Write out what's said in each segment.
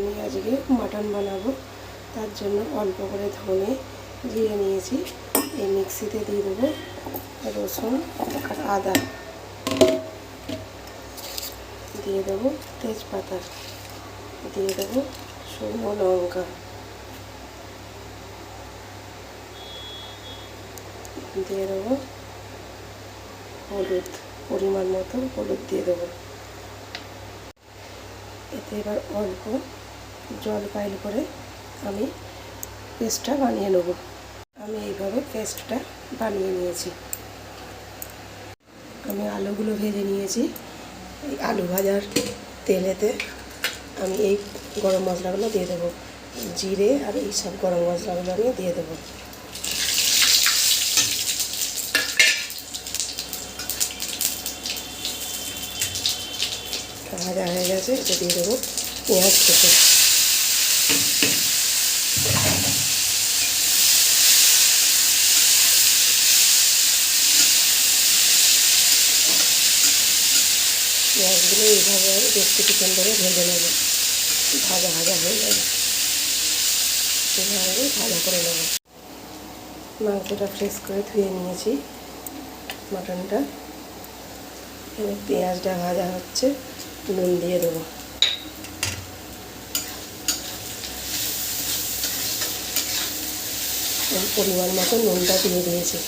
আমি আজকে মাটন বানাবো। তার জন্য অল্প করে ধনে জিরে নিয়েছি। এই মিক্সিতে দিয়ে দেবো রসুন আর আদা। দিয়ে দেবো তেজপাতা। দিয়ে দেবো শুকনো লঙ্কা। দিয়ে দেবো হলুদ, পরিমাণ মতো হলুদ দিয়ে দেবো। এতে এবার অল্প জল পাইল করে আমি পেস্টটা বানিয়ে নেব। আমি এইভাবে পেস্টটা বানিয়ে নিয়েছি। আমি আলুগুলো ভেজে নিয়েছি। এই আলু ভাজার তেলেতে আমি এই গরম মশলাগুলো দিয়ে দেবো। জিরে আর এই সব গরম মশলাগুলো আমি দিয়ে দেবো। ভাজা হয়ে গেছে এটা দিয়ে দেবো পেঁয়াজ কেটে পেঁয়াজগুলো এইভাবে বেশ কিছুক্ষণ ভেজে নেব। ভাজা ভাজা হয়ে যাবে। এইভাবে ভাজা করে নেব। মাংসটা ফ্রেশ করে ধুয়ে নিয়েছি মাটনটা। এবার পেঁয়াজটা ভাজা হচ্ছে, নুন দিয়ে দেবো। পরিমাণ মতো নুনটা দিয়ে দিয়েছি।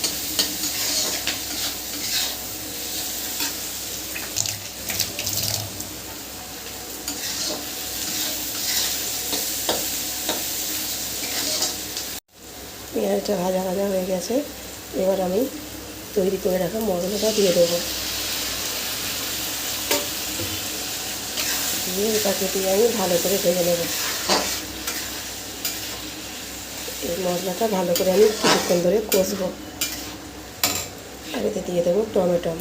পেঁয়াজটা ভাজা ভাজা হয়ে গেছে। এবার আমি তৈরি করে রাখা মশলাটা দিয়ে দেবো। দিয়ে এটাকে দিয়ে আমি ভালো করে ভেজে নেব। এই মশলাটা ভালো করে আমি কিছুক্ষণ ধরে কষবো। আর এতে দিয়ে দেবো টমেটো।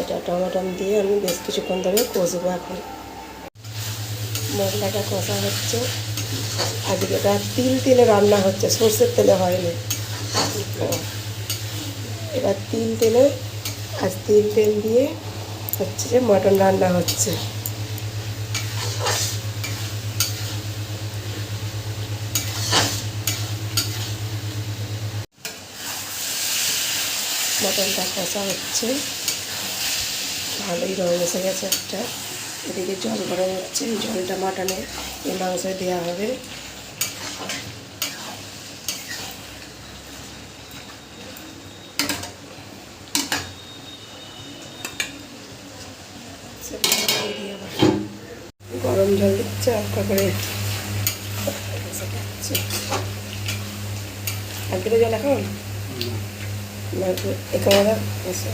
এটা টমেটো দিয়ে আমি বেশ কিছুক্ষণ ধরে কষবো এখন। মশলাটা কষা হচ্ছে। আজকে এটা তিল তেলে রান্না হচ্ছে, সর্ষের তেলে হয়নি। এবার তিল তেলে, আজ তিল তেল দিয়ে হচ্ছে যে মটন রান্না হচ্ছে। মটনটা কষা হচ্ছে। ভালোই রং এসে গেছে একটা। এদিকে জল গরম হচ্ছে জলটা মাটনে এই মাংসে দেওয়া হবে। গরম জল দিচ্ছে, হালকা করে আর জল এখন? না একেবারে এসে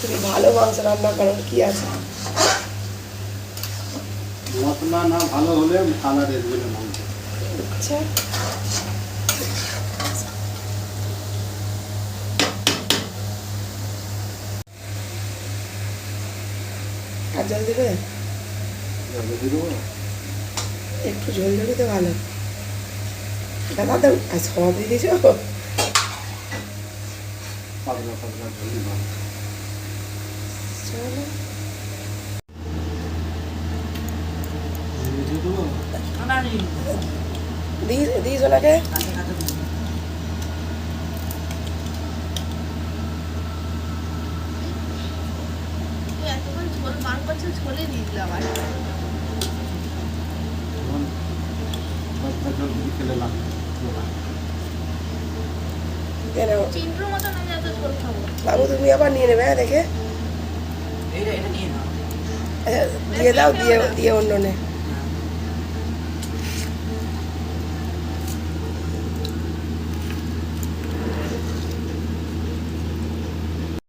তুমি ভালো মাংস রান্না করো কি আছে? মশলা না ভালো হলে কালার আসবে না মাংস। আচ্ছা। দেবো? একটু ঝোল ঝোলই তো ভালো। দাদা তো সব দিয়ে দিয়ে দিয়েছ? করছে ঝোলে দিয়ে দিলাম আর। কয়েকটা জল দিয়ে খেলে লাগবে কেন চিন্টুর মতো আমি এত ঝোল খাবো বাবু তুমি আবার নিয়ে নেবে হ্যাঁ দেখে এটা এটা নিয়ে নাও আচ্ছা, দিয়ে দাও দিয়ে দিয়ে অন্য নে